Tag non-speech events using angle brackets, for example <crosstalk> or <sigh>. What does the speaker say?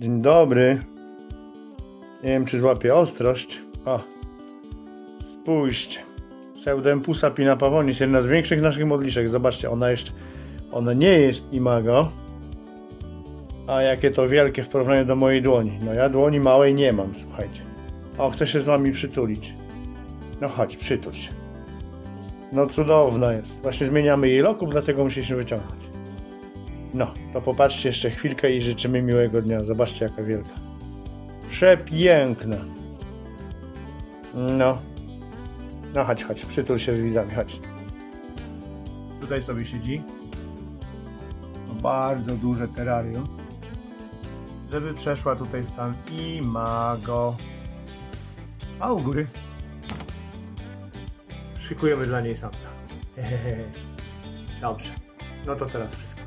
Dzień dobry. Nie wiem, czy złapie ostrość. O, spójrzcie. Pseudempusa pina pavonis, jedna z większych naszych modliszek. Zobaczcie, ona jeszcze, ona nie jest imago. A jakie to wielkie w porównaniu do mojej dłoni. No ja dłoni małej nie mam, słuchajcie. O, chcę się z wami przytulić. No chodź, przytul się. No cudowna jest. Właśnie zmieniamy jej lokum, dlatego musieliśmy wyciągnąć. No, to popatrzcie jeszcze chwilkę i życzymy miłego dnia. Zobaczcie jaka wielka. Przepiękna. No. No chodź, chodź, przytul się z widzami, chodź. Tutaj sobie siedzi. To bardzo duże terrarium. Żeby przeszła tutaj stan imago. A u góry. Szykujemy dla niej samca. <laughs> Dobrze. No to teraz wszystko.